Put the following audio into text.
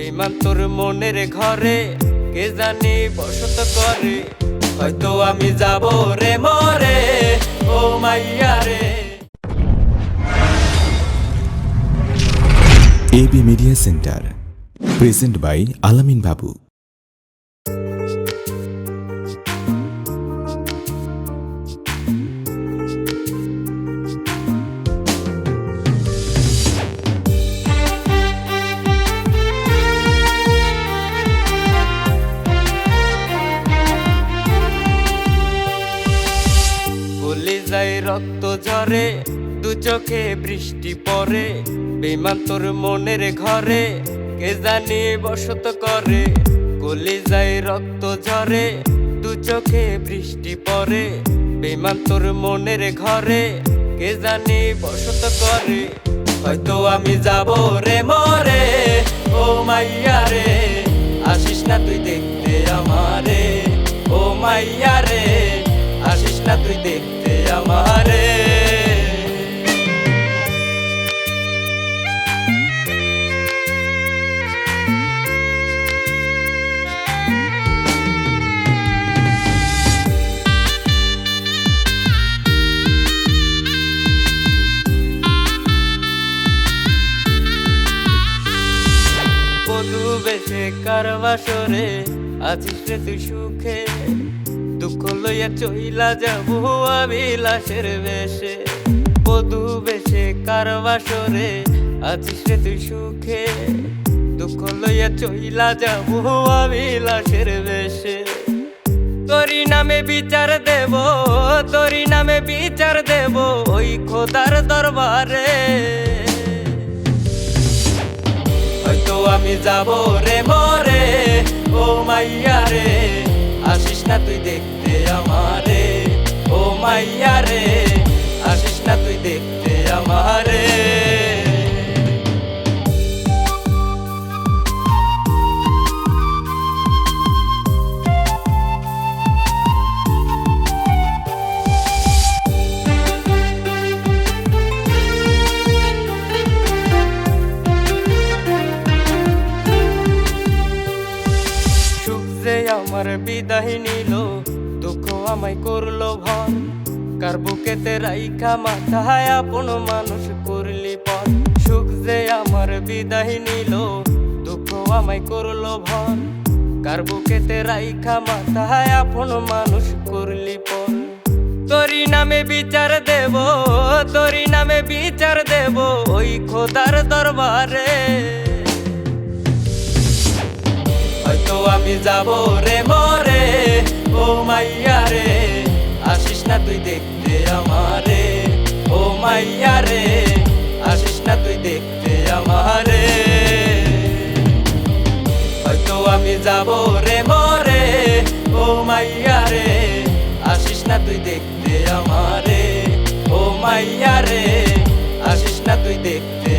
বেমান তোর মনের ঘরে, কে জানি বসত করে, হয়তো আমি যাব রে মরে, ও মাইয়া রে। AB media centre, present by Alamin Babu. রক্ত ঝরে, দু চোখে বৃষ্টি পড়ে বেমান তোর মনের ঘরে, কে জানি বসত করে। গলে যায় রক্ত ঝরে, দু চোখে বৃষ্টি পড়ে বেমান তোর মনের ঘরে, কে জানি বসত করে। হয়তো আমি যাব রে মরে, ও মাইয়া রে, আসিস না তুই দেখতে আমারে, ও মাইয়া রে, আসিস না তুই দেখতে বেশে কারবাসরে আছিস রে তুই সুখে? দুঃখ লইয়া চইলা যাব বিলাসের বেশে। বধু বেশে কারবাসরে আছিস রে তুই সুখে? দুঃখ লইয়া চইলা যাব বিলাসের বেশে। তোরি নামে বিচার দেব, তোরি নামে বিচার দেব ওই খোদার দরবারে। আমি যাব রে মরে। ও মাইয়া রে আসিস না তুই দেখতে আমারে। আমার বিদায় নিল, দুঃখ আমায় করল ভর কার বুকেতে রাইখা মাথায় আপন মানুষ করলি পর সুখ যে আমার বিদায় নিল, দুঃখ আমায় করল ভর কার বুকেতে রাইখা মাথায় আপন মানুষ করলি পর তোরি নামে বিচার দেব তোরি নামে বিচার দেব ওই খোদার দরবারে। আমি যাব রে মরে, ও মাইয়া রে। আসিস না তুই দেখতে আমারে, ও মাইয়া রে। আসিস না তুই দেখতে আমারে। হয়তো আমি যাব রে মরে, ও মাইয়া রে। আসিস না তুই দেখতে আমারে, ও মাইয়া রে। আসিস না তুই দেখতে